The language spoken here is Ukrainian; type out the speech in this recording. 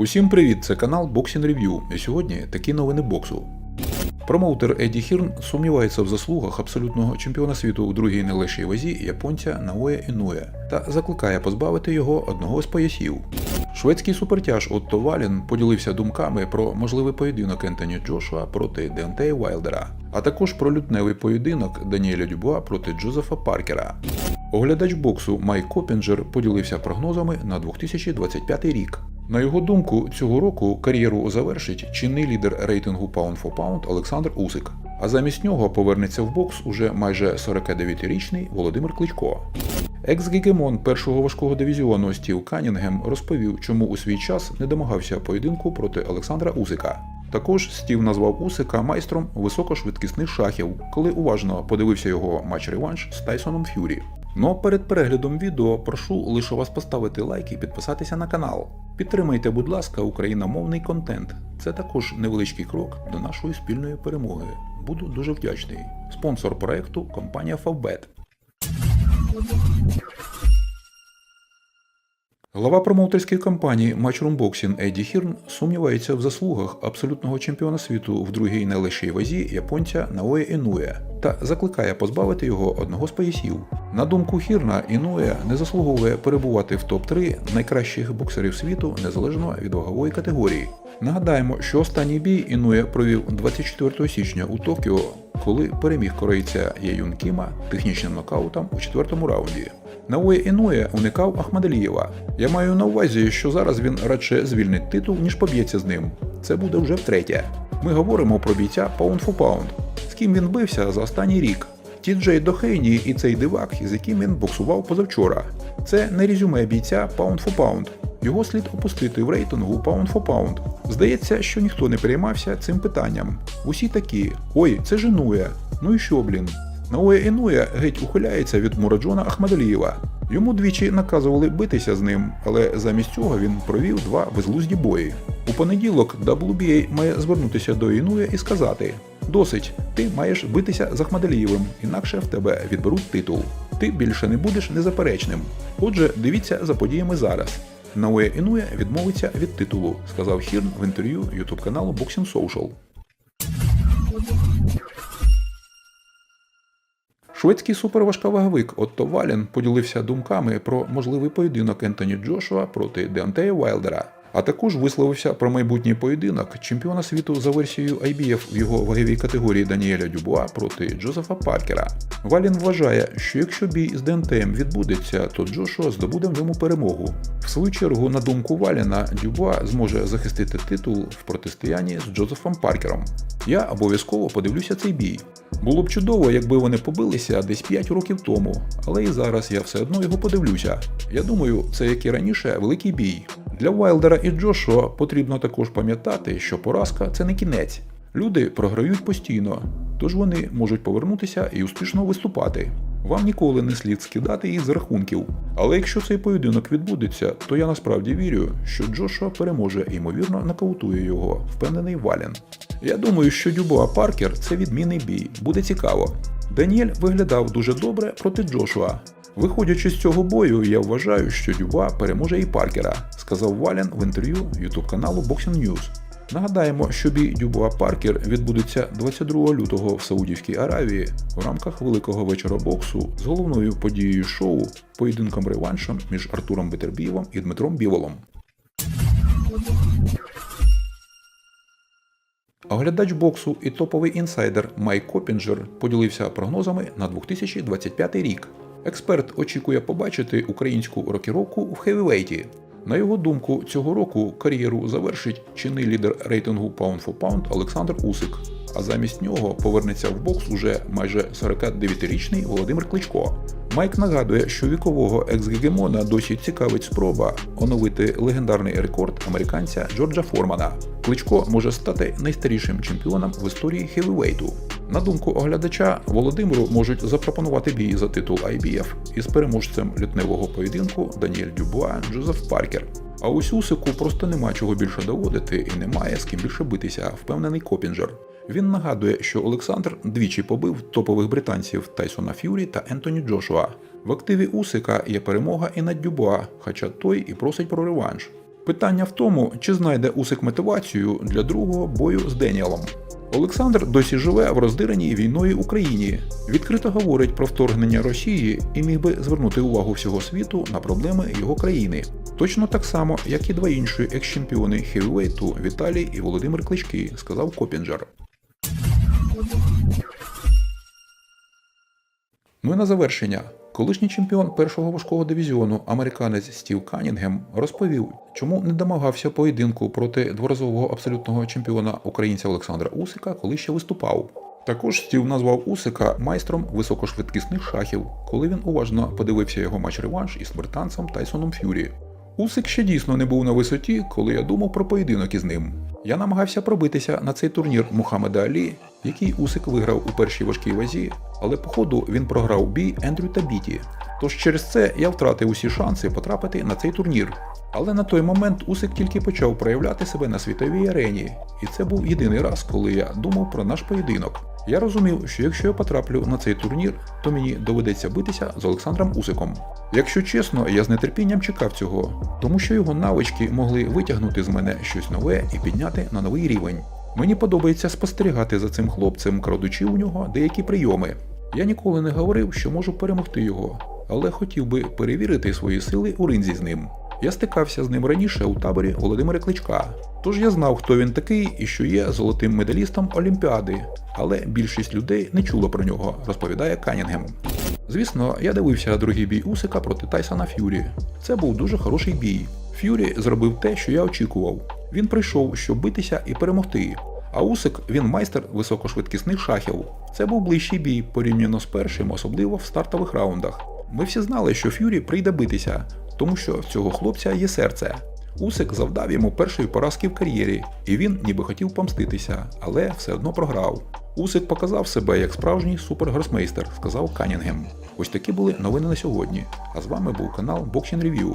Усім привіт! Це канал Boxing Review. І сьогодні такі новини боксу. Промоутер Еді Хірн сумнівається в заслугах абсолютного чемпіона світу у другій найлегшій вазі японця Наоя Інуя та закликає позбавити його одного з поясів. Шведський супертяж Отто Валін поділився думками про можливий поєдинок Ентоні Джошуа проти Деонтея Вайлдера, а також про лютневий поєдинок Даніеля Дюбуа проти Джозефа Паркера. Оглядач боксу Майк Копінджер поділився прогнозами на 2025 рік. На його думку, цього року кар'єру завершить чинний лідер рейтингу Pound for Pound Олександр Усик. А замість нього повернеться в бокс уже майже 49-річний Володимир Кличко. Екс-гегемон першого важкого дивізіону Стів Канінгем розповів, чому у свій час не домагався поєдинку проти Олександра Усика. Також Стів назвав Усика майстром високошвидкісних шахів, коли уважно подивився його матч-реванш з Тайсоном Ф'юрі. Ну а перед переглядом відео прошу лише вас поставити лайк і підписатися на канал. Підтримайте, будь ласка, україномовний контент. Це також невеличкий крок до нашої спільної перемоги. Буду дуже вдячний. Спонсор проекту компанія Favbet. Глава промоутерської компанії Matchroom Boxing Еді Хірн сумнівається в заслугах абсолютного чемпіона світу в другій найлегшій вазі японця Наоя Інуя та закликає позбавити його одного з поясів. На думку Хірна, Інуя не заслуговує перебувати в топ-3 найкращих боксерів світу незалежно від вагової категорії. Нагадаємо, що останній бій Інуя провів 24 січня у Токіо, коли переміг корейця Яюн Кіма технічним нокаутом у четвертому раунді. Наоя Інуя уникав Ахмадалієва. Я маю на увазі, що зараз він радше звільнить титул, ніж поб'ється з ним. Це буде вже втретє. Ми говоримо про бійця Pound for Pound. З ким він бився за останній рік. Ті Джей Дохейні і цей дивак, з яким він боксував позавчора. Це не резюме бійця Pound for Pound. Його слід опустити в рейтингу Pound for Pound. Здається, що ніхто не переймався цим питанням. Усі такі: ой, це женує. Ну і що, блін? Наоя Інуя геть ухиляється від Мураджона Ахмадалієва. Йому двічі наказували битися з ним, але замість цього він провів два безглузді бої. У понеділок WBA має звернутися до Інуя і сказати: Досить, ти маєш битися з Ахмадалієвим, інакше в тебе відберуть титул. Ти більше не будеш незаперечним. Отже, дивіться за подіями зараз. Наоя Інуя відмовиться від титулу, сказав Хірн в інтерв'ю ютуб каналу Boxing Social. Шведський суперважковаговик Отто Вален поділився думками про можливий поєдинок Ентоні Джошуа проти Деонтея Вайлдера, а також висловився про майбутній поєдинок чемпіона світу за версією IBF в його ваговій категорії Даніеля Дюбуа проти Джозефа Паркера. Валін вважає, що якщо бій з Деонтеєм відбудеться, то Джошуа здобуде в ньому перемогу. В свою чергу, на думку Валіна, Дюбуа зможе захистити титул в протистоянні з Джозефом Паркером. Я обов'язково подивлюся цей бій. Було б чудово, якби вони побилися десь 5 років тому, але і зараз я все одно його подивлюся. Я думаю, це як і раніше великий бій. Для Вайлдера і Джошуа потрібно також пам'ятати, що поразка це не кінець. Люди програють постійно, тож вони можуть повернутися і успішно виступати. Вам ніколи не слід скидати їх з рахунків. Але якщо цей поєдинок відбудеться, то я насправді вірю, що Джошуа переможе і ймовірно нокаутує його, впевнений Вален. Я думаю, що Дюбуа Паркер це відмінний бій, буде цікаво. Даніель виглядав дуже добре проти Джошуа. Виходячи з цього бою, я вважаю, що Дюба переможе і Паркера, сказав Вален в інтерв'ю ютуб каналу Boxing News. Нагадаємо, що бій Дюбуа Паркер відбудеться 22 лютого в Саудівській Аравії в рамках великого вечора боксу з головною подією шоу поєдинком реваншем між Артуром Бетербієвим і Дмитром Біволом. Оглядач боксу і топовий інсайдер Майк Копінджер поділився прогнозами на 2025 рік. Експерт очікує побачити українську рокіровку в хевівейті. На його думку, цього року кар'єру завершить чинний лідер рейтингу Pound for Pound Олександр Усик, а замість нього повернеться в бокс уже майже 49-річний Володимир Кличко. Майк нагадує, що вікового екс-гегемона досі цікавить спроба оновити легендарний рекорд американця Джорджа Формана. Кличко може стати найстарішим чемпіоном в історії хевівейту. На думку оглядача, Володимиру можуть запропонувати бій за титул IBF із переможцем лютневого поєдинку Даніель Дюбуа Джозеф Паркер. А ось Усику просто нема чого більше доводити і немає з ким більше битися, впевнений Копінджер. Він нагадує, що Олександр двічі побив топових британців Тайсона Ф'юрі та Ентоні Джошуа. В активі Усика є перемога і над Дюбуа, хоча той і просить про реванш. Питання в тому, чи знайде Усик мотивацію для другого бою з Деніелом. Олександр досі живе в роздираній війною Україні, відкрито говорить про вторгнення Росії і міг би звернути увагу всього світу на проблеми його країни. Точно так само, як і два інші екс-чемпіони хевівейту Віталій і Володимир Клички, сказав Копінджер. Ну і на завершення. Колишній чемпіон першого важкого дивізіону, американець Стів Канінгем, розповів, чому не домагався поєдинку проти дворазового абсолютного чемпіона українця Олександра Усика, коли ще виступав. Також Стів назвав Усика майстром високошвидкісних шахів, коли він уважно подивився його матч-реванш із британцем Тайсоном Ф'юрі. Усик ще дійсно не був на висоті, коли я думав про поєдинок із ним. Я намагався пробитися на цей турнір Мухаммеда Алі, який Усик виграв у першій важкій вазі, але по ходу він програв бій Ендрю Табіті. Тож через це я втратив усі шанси потрапити на цей турнір. Але на той момент Усик тільки почав проявляти себе на світовій арені, і це був єдиний раз, коли я думав про наш поєдинок. Я розумів, що якщо я потраплю на цей турнір, то мені доведеться битися з Олександром Усиком. Якщо чесно, я з нетерпінням чекав цього, тому що його навички могли витягнути з мене щось нове і підняти на новий рівень. Мені подобається спостерігати за цим хлопцем, крадучи у нього деякі прийоми. Я ніколи не говорив, що можу перемогти його, але хотів би перевірити свої сили у ринзі з ним. Я стикався з ним раніше у таборі Володимира Кличка. Тож я знав, хто він такий і що є золотим медалістом Олімпіади, але більшість людей не чула про нього, розповідає Канінгем. Звісно, я дивився другий бій Усика проти Тайсона Ф'юрі. Це був дуже хороший бій. Ф'юрі зробив те, що я очікував. Він прийшов, щоб битися і перемогти. А Усик він майстер високошвидкісних шахів. Це був ближчий бій порівняно з першим, особливо в стартових раундах. Ми всі знали, що Ф'юрі прийде битися, тому що в цього хлопця є серце. Усик завдав йому першої поразки в кар'єрі, і він ніби хотів помститися, але все одно програв. Усик показав себе як справжній супергросмейстер, сказав Канінгем. Ось такі були новини на сьогодні. А з вами був канал Boxing Review.